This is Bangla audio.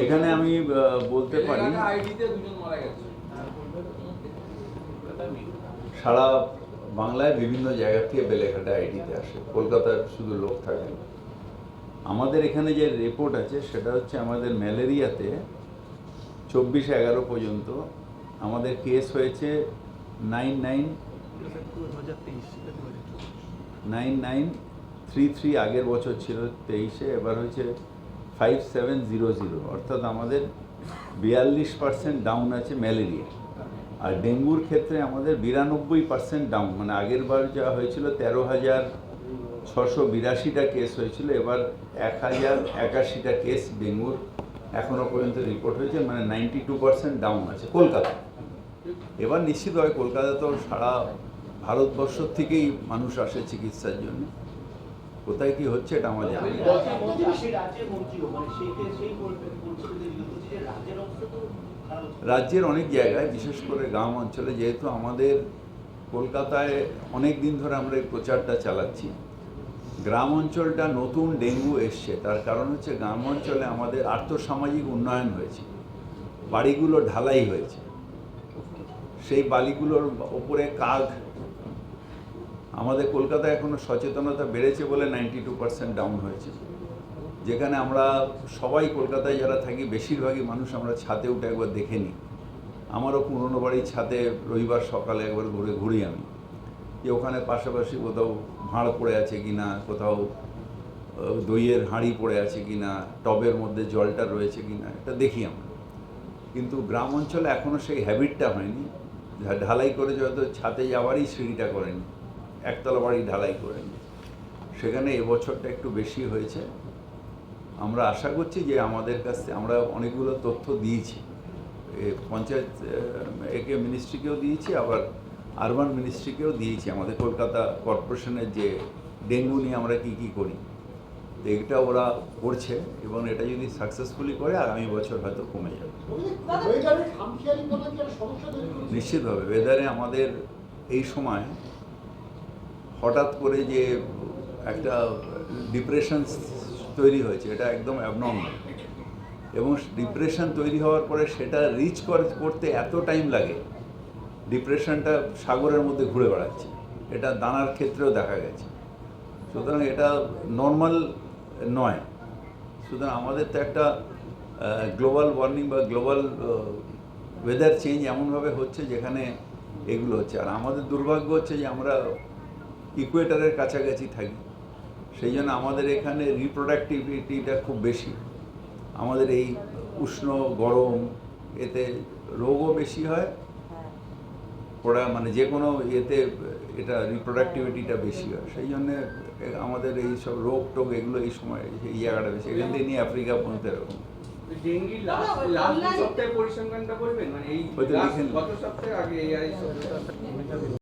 এখনও আমি বলতে পারি সারা বাংলায় বিভিন্ন জায়গা থেকে বেলেঘাটা আইডিতে আসে। কলকাতার শুধু লোক থাকে আমাদের এখানে যে রিপোর্ট আছে সেটা হচ্ছে আমাদের ম্যালেরিয়াতে চব্বিশ এগারো পর্যন্ত আমাদের কেস হয়েছে nine nine nine nine three three আগের বছর ছিল তেইশে এবার হয়েছে ফাইভ সেভেন জিরো জিরো অর্থাৎ আমাদের বিয়াল্লিশ পার্সেন্ট ডাউন আছে ম্যালেরিয়া। আর ডেঙ্গুর ক্ষেত্রে আমাদের বিরানব্বই পার্সেন্ট ডাউন মানে আগের বার যা হয়েছিল তেরো হাজার ছশো বিরাশিটা কেস হয়েছিল, এবার এক হাজার একাশিটা কেস ডেঙ্গুর এখনও পর্যন্ত রিপোর্ট হয়েছে মানে নাইনটি টু পার্সেন্ট ডাউন আছে কলকাতা এবার নিশ্চিত হয় কলকাতা তো সারা ভারতবর্ষ থেকেই মানুষ আসে চিকিৎসার জন্য। কোথায় কি হচ্ছে এটা আমার জানা। রাজ্যের অনেক জায়গায়, বিশেষ করে গ্রাম অঞ্চলে, যেহেতু আমাদের কলকাতায় অনেক দিন ধরে আমরা এই প্রচারটা চালাচ্ছি, গ্রাম অঞ্চলটা নতুন ডেঙ্গু এসছে তার কারণ হচ্ছে গ্রাম অঞ্চলে আমাদের আর্থসামাজিক উন্নয়ন হয়েছে, বাড়িগুলো ঢালাই হয়েছে সেই বালিগুলোর ওপরে কাক আমাদের কলকাতায় এখনও সচেতনতা বেড়েছে বলে নাইনটি টু পার্সেন্ট ডাউন হয়েছে। যেখানে আমরা সবাই কলকাতায় যারা থাকি, বেশিরভাগই মানুষ আমরা ছাদে উঠে একবার দেখে নিই। আমারও পুরনো বাড়ির ছাদে রবিবার সকালে একবার ঘুরে ঘুরি আমি। যে ওখানে পাশাপাশি কোথাও ভাঁড় পড়ে আছে কি না কোথাও দইয়ের হাঁড়ি পড়ে আছে কি না টবের মধ্যে জলটা রয়েছে কি না এটা দেখি আমরা। কিন্তু গ্রাম অঞ্চলে এখনও সেই হ্যাবিটটা হয়নি। ঢালাই করে হয়তো ছাদে যাওয়ারই সিঁড়িটা করেনি। একতলা বাড়ি ঢালাই করেনি সেখানে এবছরটা একটু বেশি হয়েছে আমরা আশা করছি যে আমাদের কাছ আমরা অনেকগুলো তথ্য দিয়েছি পঞ্চায়েত একে মিনিস্ট্রিকেও দিয়েছি আবার আরবান মিনিস্ট্রিকেও দিয়েছি আমাদের কলকাতা কর্পোরেশনের যে ডেঙ্গু নিয়ে আমরা কী কী করি তো এটা ওরা করছে এবং এটা যদি সাকসেসফুলি করে আগামী বছর হয়তো কমে যাবে করা নিশ্চিতভাবে ওয়েদারে আমাদের এই সময় হঠাৎ করে যে একটা ডিপ্রেশন তৈরি হয়েছে, এটা একদম অ্যাবনর্মাল এবং ডিপ্রেশন তৈরি হওয়ার পরে সেটা রিচ করতে এত টাইম লাগে ডিপ্রেশনটা সাগরের মধ্যে ঘুরে বেড়াচ্ছে, এটা দানার ক্ষেত্রেও দেখা গেছে। সুতরাং এটা নর্মাল নয়। সুতরাং আমাদের তো একটা গ্লোবাল ওয়ার্মিং বা গ্লোবাল ওয়েদার চেঞ্জ এমনভাবে হচ্ছে যেখানে এগুলো হচ্ছে। আর আমাদের দুর্ভাগ্য হচ্ছে যে আমরা ইকুয়েটারের কাছাকাছি থাকি। সেই জন্য আমাদের এখানে রিপ্রোডাক্টিভিটিটা খুব বেশি। আমাদের এই উষ্ণ গরম এতে রোগও বেশি হয়। ওরা মানে যে কোনো ইয়েতে এটা রিপ্রোডাক্টিভিটিটা বেশি হয়। সেই জন্যে আমাদের এই সব রোগ টোগ এগুলো এই সময় এই জায়গাটা বেশি। এখান থেকে নিয়ে আফ্রিকা পর্যন্ত এরকম। ডেঙ্গির লাস্ট লাস্ট সপ্তাহে পরিসংখ্যানটা বলবেন মানে এই হয়তো last